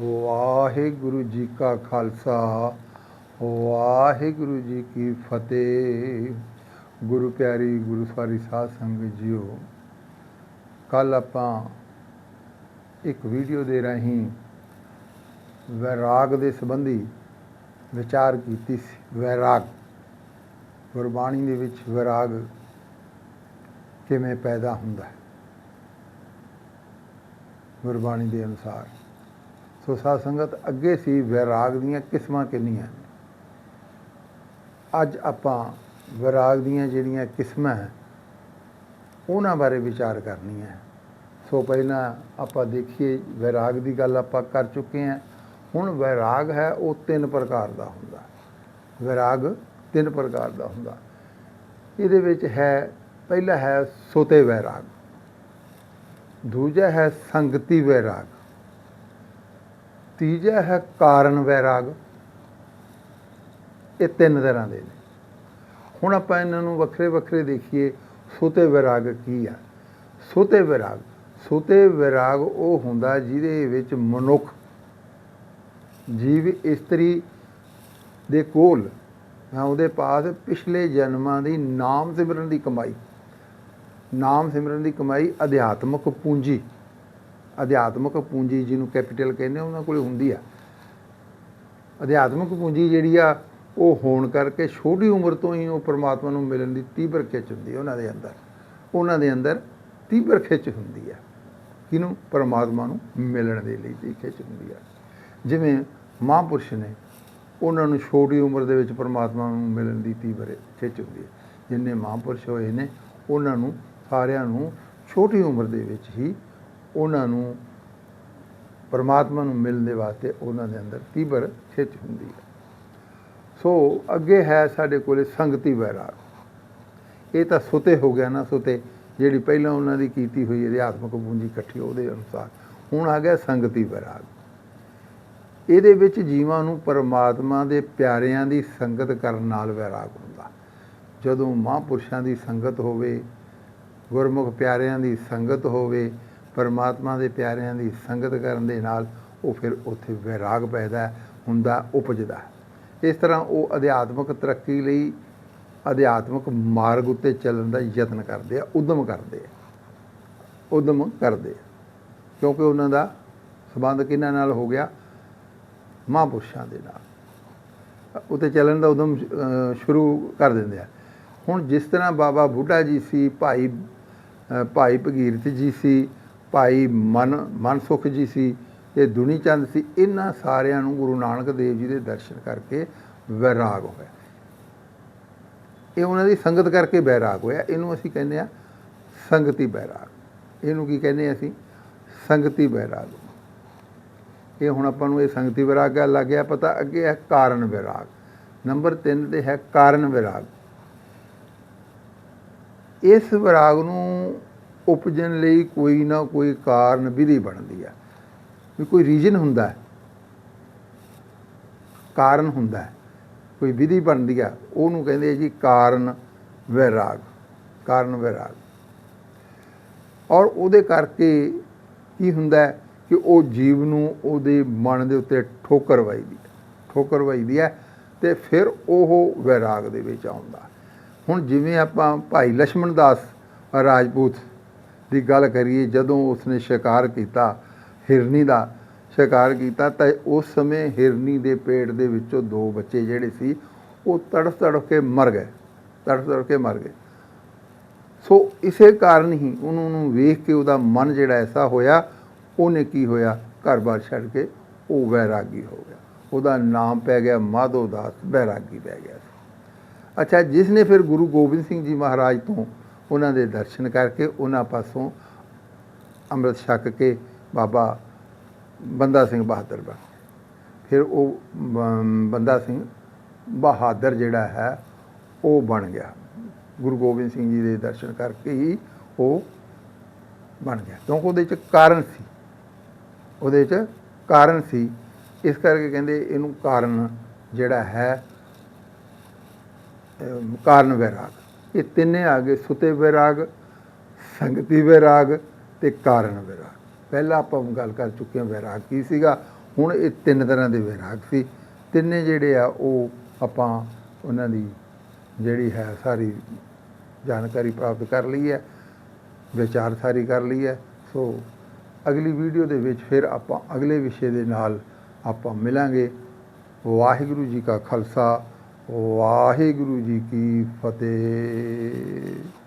ਵਾਹਿਗੁਰੂ ਜੀ ਕਾ ਖਾਲਸਾ, ਵਾਹਿਗੁਰੂ ਜੀ ਕੀ ਫਤਿਹ। ਗੁਰੂ ਪਿਆਰੀ ਗੁਰੂ ਸਵਾਰੀ ਸਾਧ ਸੰਗਤ ਜੀਓ ਕੱਲ ਆਪਾਂ ਇੱਕ ਵੀਡੀਓ ਦੇ ਰਾਹੀਂ ਵੈਰਾਗ ਦੇ ਸੰਬੰਧੀ ਵਿਚਾਰ ਕੀਤੀ ਸੀ, ਵੈਰਾਗ। ਗੁਰਬਾਣੀ ਦੇ ਵਿੱਚ ਵੈਰਾਗ ਕਿਵੇਂ ਪੈਦਾ ਹੁੰਦਾ ਹੈ? ਗੁਰਬਾਣੀ ਦੇ ਅਨੁਸਾਰ। ਸੋ ਸਾਧ ਸੰਗਤ, ਅੱਗੇ ਸੀ ਵੈਰਾਗ ਦੀਆਂ ਕਿਸਮਾਂ ਕਿੰਨੀਆਂ? ਅੱਜ ਆਪਾਂ ਵੈਰਾਗ ਦੀਆਂ ਜਿਹੜੀਆਂ ਕਿਸਮਾਂ ਹੈ, ਉਹਨਾਂ ਬਾਰੇ ਵਿਚਾਰ ਕਰਨੀ ਹੈ। ਸੋ ਪਹਿਲਾਂ ਆਪਾਂ ਦੇਖੀਏ, ਵੈਰਾਗ ਦੀ ਗੱਲ ਆਪਾਂ ਕਰ ਚੁੱਕੇ ਹਾਂ। ਹੁਣ ਵੈਰਾਗ ਹੈ, ਉਹ ਤਿੰਨ ਪ੍ਰਕਾਰ ਦਾ ਹੁੰਦਾ। ਵੈਰਾਗ ਤਿੰਨ ਪ੍ਰਕਾਰ ਦਾ ਹੁੰਦਾ। ਇਹਦੇ ਵਿੱਚ ਹੈ, ਪਹਿਲਾ ਹੈ ਸੋਤੇ ਵੈਰਾਗ। ਦੂਜਾ ਹੈ ਸੰਗਤੀ ਵੈਰਾਗ। ਤੀਜਾ ਹੈ ਕਾਰਨ ਵੈਰਾਗ। ਇਹ ਤਿੰਨ ਤਰ੍ਹਾਂ ਦੇ ਨੇ। ਹੁਣ ਆਪਾਂ ਇਹਨਾਂ ਨੂੰ ਵੱਖਰੇ ਵੱਖਰੇ ਦੇਖੀਏ, ਸੁਤੇ ਵੈਰਾਗ ਕੀ ਆ? ਸੁਤੇ ਵੈਰਾਗ ਸੁਤੇ ਵੈਰਾਗ ਉਹ ਹੁੰਦਾ ਜਿਹਦੇ ਵਿੱਚ ਮਨੁੱਖ, ਜੀਵ ਇਸਤਰੀ ਦੇ ਕੋਲ, ਜਾਂ ਉਹਦੇ ਪਾਸ ਪਿਛਲੇ ਜਨਮਾਂ ਦੀ ਨਾਮ ਸਿਮਰਨ ਦੀ ਕਮਾਈ। ਨਾਮ ਸਿਮਰਨ ਦੀ ਕਮਾਈ ਅਧਿਆਤਮਕ ਪੂੰਜੀ। ਅਧਿਆਤਮਿਕ ਪੂੰਜੀ ਜਿਹਨੂੰ ਕੈਪੀਟਲ ਕਹਿੰਦੇ ਉਹਨਾਂ ਕੋਲ ਹੁੰਦੀ ਆ। ਅਧਿਆਤਮਿਕ ਪੂੰਜੀ ਜਿਹੜੀ ਆ, ਉਹ ਹੋਣ ਕਰਕੇ ਛੋਟੀ ਉਮਰ ਤੋਂ ਹੀ ਉਹ ਪਰਮਾਤਮਾ ਨੂੰ ਮਿਲਣ ਦੀ ਤੀਬਰ ਖਿੱਚ ਹੁੰਦੀ ਹੈ ਉਹਨਾਂ ਦੇ ਅੰਦਰ। ਉਹਨਾਂ ਦੇ ਅੰਦਰ ਤੀਬਰ ਖਿੱਚ ਹੁੰਦੀ ਆ। ਕਿਹਨੂੰ? ਪਰਮਾਤਮਾ ਨੂੰ ਮਿਲਣ ਦੇ ਲਈ ਦੀ ਖਿੱਚ ਹੁੰਦੀ ਆ। ਜਿਵੇਂ ਮਹਾਂਪੁਰਸ਼ ਨੇ ਉਹਨਾਂ ਨੂੰ ਛੋਟੀ ਉਮਰ ਦੇ ਵਿੱਚ ਪਰਮਾਤਮਾ ਨੂੰ ਮਿਲਣ ਦੀ ਤੀਬਰ ਖਿੱਚ ਹੁੰਦੀ ਹੈ ਜਿੰਨੇ ਮਹਾਂਪੁਰਸ਼ ਹੋਏ ਨੇ, ਉਹਨਾਂ ਨੂੰ ਸਾਰਿਆਂ ਨੂੰ ਛੋਟੀ ਉਮਰ ਦੇ ਵਿੱਚ ਹੀ ਉਹਨਾਂ ਨੂੰ, ਪਰਮਾਤਮਾ ਨੂੰ ਮਿਲਣ ਦੇ ਵਾਸਤੇ ਉਹਨਾਂ ਦੇ ਅੰਦਰ ਤੀਬਰ ਖਿੱਚ ਹੁੰਦੀ ਹੈ। ਸੋ ਅੱਗੇ ਹੈ ਸਾਡੇ ਕੋਲੇ ਸੰਗਤੀ ਵੈਰਾਗ। ਇਹ ਤਾਂ ਸੁਤੇ ਹੋ ਗਿਆ ਨਾ ਸੁਤੇ, ਜਿਹੜੀ ਪਹਿਲਾਂ ਉਹਨਾਂ ਦੀ ਕੀਤੀ ਹੋਈ ਅਧਿਆਤਮਕ ਪੂੰਜੀ ਇਕੱਠੀ ਉਹਦੇ ਅਨੁਸਾਰ। ਹੁਣ ਆ ਗਿਆ ਸੰਗਤੀ ਵੈਰਾਗ। ਇਹਦੇ ਵਿੱਚ ਜੀਵਾਂ ਨੂੰ ਪਰਮਾਤਮਾ ਦੇ ਪਿਆਰਿਆਂ ਦੀ ਸੰਗਤ ਕਰਨ ਨਾਲ ਵੈਰਾਗ ਹੁੰਦਾ। ਜਦੋਂ ਮਹਾਂਪੁਰਸ਼ਾਂ ਦੀ ਸੰਗਤ ਹੋਵੇ, ਗੁਰਮੁਖ ਪਿਆਰਿਆਂ ਦੀ ਸੰਗਤ ਹੋਵੇ ਪਰਮਾਤਮਾ ਦੇ ਪਿਆਰਿਆਂ ਦੀ ਸੰਗਤ ਕਰਨ ਦੇ ਨਾਲ ਉਹ ਫਿਰ ਉੱਥੇ ਵੈਰਾਗ ਪੈਦਾ ਹੁੰਦਾ, ਉਪਜਦਾ। ਇਸ ਤਰ੍ਹਾਂ ਉਹ ਅਧਿਆਤਮਕ ਤਰੱਕੀ ਲਈ ਅਧਿਆਤਮਕ ਮਾਰਗ ਉੱਤੇ ਚੱਲਣ ਦਾ ਯਤਨ ਕਰਦੇ ਆ, ਉਦਮ ਕਰਦੇ ਆ। ਉਦਮ ਕਰਦੇ ਆ। ਕਿਉਂਕਿ ਉਹਨਾਂ ਦਾ ਸਬੰਧ ਕਿਹਨਾਂ ਨਾਲ ਹੋ ਗਿਆ? ਮਹਾਂਪੁਰਸ਼ਾਂ ਦੇ ਨਾਲ। ਉੱਤੇ ਚੱਲਣ ਦਾ ਉਦਮ ਸ਼ੁਰੂ ਕਰ ਦਿੰਦੇ ਆ। ਹੁਣ ਜਿਸ ਤਰ੍ਹਾਂ ਬਾਬਾ ਬੁੱਢਾ ਜੀ ਸੀ, ਭਾਈ ਭਾਈ ਭਗੀਰਥ ਜੀ ਸੀ ਭਾਈ ਮਨ ਮਨਸੁਖ ਜੀ ਸੀ ਤੇ ਦੁਨੀ ਚੰਦ ਸੀ, ਇਹਨਾਂ ਸਾਰਿਆਂ ਨੂੰ ਗੁਰੂ ਨਾਨਕ ਦੇਵ ਜੀ ਦੇ ਦਰਸ਼ਨ ਕਰਕੇ ਵੈਰਾਗ ਹੋਇਆ। ਇਹ ਉਹਨਾਂ ਦੀ ਸੰਗਤ ਕਰਕੇ ਵੈਰਾਗ ਹੋਇਆ। ਇਹਨੂੰ ਅਸੀਂ ਕਹਿੰਦੇ ਆ ਸੰਗਤੀ ਵੈਰਾਗ। ਇਹਨੂੰ ਕੀ ਕਹਿੰਦੇ ਆ ਅਸੀਂ? ਸੰਗਤੀ ਵੈਰਾਗ। ਇਹ ਹੁਣ ਆਪਾਂ ਨੂੰ ਇਹ ਸੰਗਤੀ ਵੈਰਾਗ ਗੱਲ ਲੱਗ ਗਿਆ, ਪਤਾ ਅੱਗੇ ਹੈ ਕਾਰਨ ਵੈਰਾਗ। ਨੰਬਰ 3 ਤੇ ਹੈ ਕਾਰਨ ਵੈਰਾਗ। ਇਸ ਵਿਰਾਗ ਨੂੰ ਉਪਜਣ ਲਈ ਕੋਈ ਨਾ ਕੋਈ ਕਾਰਨ ਵਿਧੀ ਬਣਦੀ ਆ। ਵੀ ਕੋਈ ਰੀਜਨ ਹੁੰਦਾ ਹੈ। ਕਾਰਨ ਹੁੰਦਾ ਹੈ। ਕੋਈ ਵਿਧੀ ਬਣਦੀ ਆ, ਉਹਨੂੰ ਕਹਿੰਦੇ ਜੀ ਕਾਰਨ ਵਿਰਾਗ ਕਾਰਨ ਵਿਰਾਗ ਔਰ ਉਹਦੇ ਕਰਕੇ ਕੀ ਹੁੰਦਾ ਕਿ ਉਹ ਜੀਵ ਨੂੰ ਉਹਦੇ ਮਨ ਦੇ ਉੱਤੇ ਠੋਕਰ ਵੱਜਦੀ ਠੋਕਰ ਵੱਜਦੀ ਹੈ ਤੇ ਫਿਰ ਉਹ ਵਿਰਾਗ ਦੇ ਵਿੱਚ ਆਉਂਦਾ। ਹੁਣ ਜਿਵੇਂ ਆਪਾਂ ਭਾਈ ਲక్ష్ਮਣ ਦਾਸ ਰਾਜਪੂਤ ਦੀ ਗੱਲ ਕਰੀਏ, ਜਦੋਂ ਉਸਨੇ ਸ਼ਿਕਾਰ ਕੀਤਾ, ਹਿਰਨੀ ਦਾ ਸ਼ਿਕਾਰ ਕੀਤਾ, ਤਾਂ ਉਸ ਸਮੇਂ ਹਿਰਨੀ ਦੇ ਪੇਟ ਦੇ ਵਿੱਚੋਂ ਦੋ ਬੱਚੇ ਜਿਹੜੇ ਸੀ, ਉਹ ਤੜਫ ਤੜਫ ਕੇ ਮਰ ਗਏ ਤੜਫ ਤੜਫ ਕੇ ਮਰ ਗਏ। ਸੋ ਇਸੇ ਕਾਰਨ ਹੀ ਉਹਨੂੰ ਨੂੰ ਵੇਖ ਕੇ ਉਹਦਾ ਮਨ ਜਿਹੜਾ ਐਸਾ ਹੋਇਆ, ਉਹਨੇ ਕੀ ਹੋਇਆ? ਘਰ-ਬਾਰ ਛੱਡ ਕੇ ਉਹ ਵੈਰਾਗੀ ਹੋ ਗਿਆ। ਉਹਦਾ ਨਾਮ ਪੈ ਗਿਆ ਮਾਧੋ ਦਾਸ, ਵੈਰਾਗੀ ਪੈ ਗਿਆ ਸੀ। ਅੱਛਾ ਜਿਸ ਨੇ ਫਿਰ ਗੁਰੂ ਗੋਬਿੰਦ ਸਿੰਘ ਜੀ ਮਹਾਰਾਜ ਤੋਂ ਉਹਨਾਂ ਦੇ ਦਰਸ਼ਨ ਕਰਕੇ ਉਹਨਾਂ ਪਾਸੋਂ ਅੰਮ੍ਰਿਤ ਛਕ ਕੇ ਬਾਬਾ ਬੰਦਾ ਸਿੰਘ ਬਹਾਦਰ ਬਣ ਗਏ। ਫਿਰ ਉਹ ਬ- ਬੰਦਾ ਸਿੰਘ ਬਹਾਦਰ ਜਿਹੜਾ ਹੈ, ਉਹ ਬਣ ਗਿਆ। ਗੁਰੂ ਗੋਬਿੰਦ ਸਿੰਘ ਜੀ ਦੇ ਦਰਸ਼ਨ ਕਰਕੇ ਹੀ ਉਹ ਬਣ ਗਿਆ। ਕਿਉਂਕਿ ਉਹਦੇ ਚ ਕਾਰਨ ਸੀ। ਉਹਦੇ ਚ ਕਾਰਨ ਸੀ। ਇਸ ਕਰਕੇ ਕਹਿੰਦੇ ਇਹਨੂੰ ਕਾਰਨ ਜਿਹੜਾ ਹੈ ਕਾਰਨ ਵੈਰਾਗ। ਇਹ ਤਿੰਨੇ ਆ ਗਏ, ਸੁਤੇ ਵੈਰਾਗ ਸੰਗਤੀ ਵੈਰਾਗ ਤੇ ਕਾਰਨ ਵੈਰਾਗ ਪਹਿਲਾਂ ਆਪਾਂ ਗੱਲ ਕਰ ਚੁੱਕੇ ਹਾਂ ਵੈਰਾਗ ਕੀ ਸੀਗਾ, ਹੁਣ ਇਹ ਤਿੰਨ ਤਰ੍ਹਾਂ ਦੇ ਵੈਰਾਗ ਸੀ। ਤਿੰਨੇ ਜਿਹੜੇ ਆ, ਉਹ ਆਪਾਂ ਉਹਨਾਂ ਦੀ ਜਿਹੜੀ ਹੈ ਸਾਰੀ ਜਾਣਕਾਰੀ ਪ੍ਰਾਪਤ ਕਰ ਲਈ ਹੈ, ਵਿਚਾਰ ਸਾਰੀ ਕਰ ਲਈ ਹੈ। ਸੋ ਅਗਲੀ ਵੀਡੀਓ ਦੇ ਵਿੱਚ ਫਿਰ ਆਪਾਂ ਅਗਲੇ ਵਿਸ਼ੇ ਦੇ ਨਾਲ ਆਪਾਂ ਮਿਲਾਂਗੇ। ਵਾਹਿਗੁਰੂ ਜੀ ਕਾ ਖਾਲਸਾ ਵਾਹਿਗੁਰੂ ਜੀ ਕੀ ਫਤਿਹ।